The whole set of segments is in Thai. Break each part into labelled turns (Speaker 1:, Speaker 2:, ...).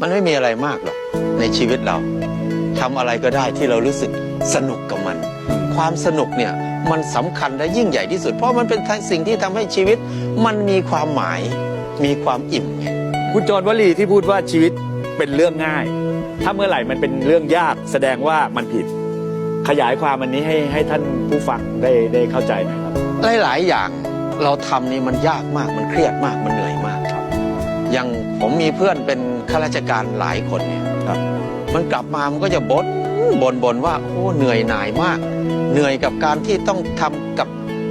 Speaker 1: มันไม่มีอะไรมากหรอกในชีวิตเราทำอะไรก็ได้ที่เรารู้สึกสนุกกับมัน ความสนุกเนี่ยมันสำคัญและยิ่งใหญ่ที่สุด เพราะมันเป็นสิ่งที่ทำให้ชีวิต มันมีความหมายมีความอิ่มไง
Speaker 2: คุณโจรวลีที่พูดว่าชีวิตเป็นเรื่องง่าย ถ้าเมื่อไหร่มันเป็นเรื่องยากแสดงว่ามันผิด ขยายความอันนี้ให้ให้ท่านผู้ฟังได้ได้เข้าใจหน่อยครับ
Speaker 1: หลาย ๆ อย่างเราทำนี่มันยากมากมันเครียดมากมันเหนื่อย มมีเพื่อนเป็นข้าราชการหลายคนเนี่ย
Speaker 2: ครับ
Speaker 1: มันกลับมามันก็จะบดบ่นบ่นว่าโอ้เหนื่อยหน่ายมาก เหนื่อยกับการที่ต้องทำกับ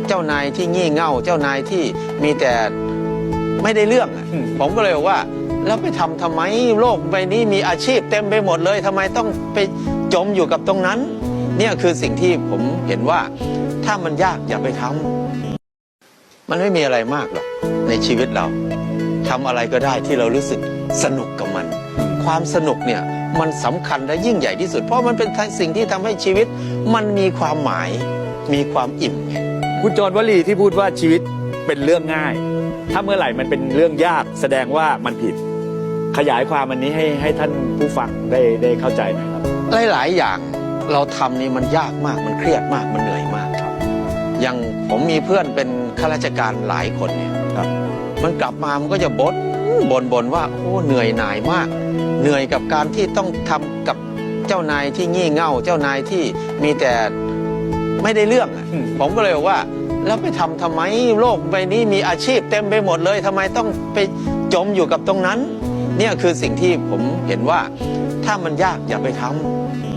Speaker 1: เจ้านายที่งี่เง่า เจ้านายที่มีแต่ไม่ได้เรื่องอะ
Speaker 2: อืม
Speaker 1: ผมก็เลยบอกว่าแล้วไปทำทำไมโลกใบนี้มีอาชีพเต็มไปหมดเลยทำไมต้องไปจมอยู่กับตรงนั้น เนี่ยคือสิ่งที่ผมเห็นว่าถ้ามันยากอย่าไปทำมันไม่มีอะไรมากหรอกในชีวิตเรา ทำอะไรก็ได้ที่เรารู้สึกสนุกกับมัน ความสนุกเนี่ยมันสำคัญและยิ่งใหญ่ที่สุด เพราะมันเป็นสิ่งที่ทำให้ชีวิต มันมีความหมายมีความอิ่มไง
Speaker 2: คุณโจรวลีที่พูดว่าชีวิตเป็นเรื่องง่าย ถ้าเมื่อไหร่มันเป็นเรื่องยากแสดงว่ามันผิด ขยายความอันนี้ให้ให้ท่านผู้ฟังได้ได้เข้าใจหน่อยครับ
Speaker 1: หลาย ๆ อย่างเราทำนี่มันยากมากมันเครียดมากมันเหนื่อยมากครับอย่างผ มมีเพื่อนเป็นข้าราชการหลายคนเนี่ย
Speaker 2: ครับ
Speaker 1: มันกลับมามันก็จะบดบ่นบ่นว่าโอ้เหนื่อยหน่ายมาก เหนื่อยกับการที่ต้องทำกับเจ้านายที่งี่เง่า เจ้านายที่มีแต่ไม่ได้เรื่องอะ
Speaker 2: อืม
Speaker 1: ผมก็เลยบอกว่าแล้วไปทำทำไมโลกใบนี้มีอาชีพเต็มไปหมดเลยทำไมต้องไปจมอยู่กับตรงนั้น เนี่ยคือสิ่งที่ผมเห็นว่าถ้ามันยากอย่าไปทำ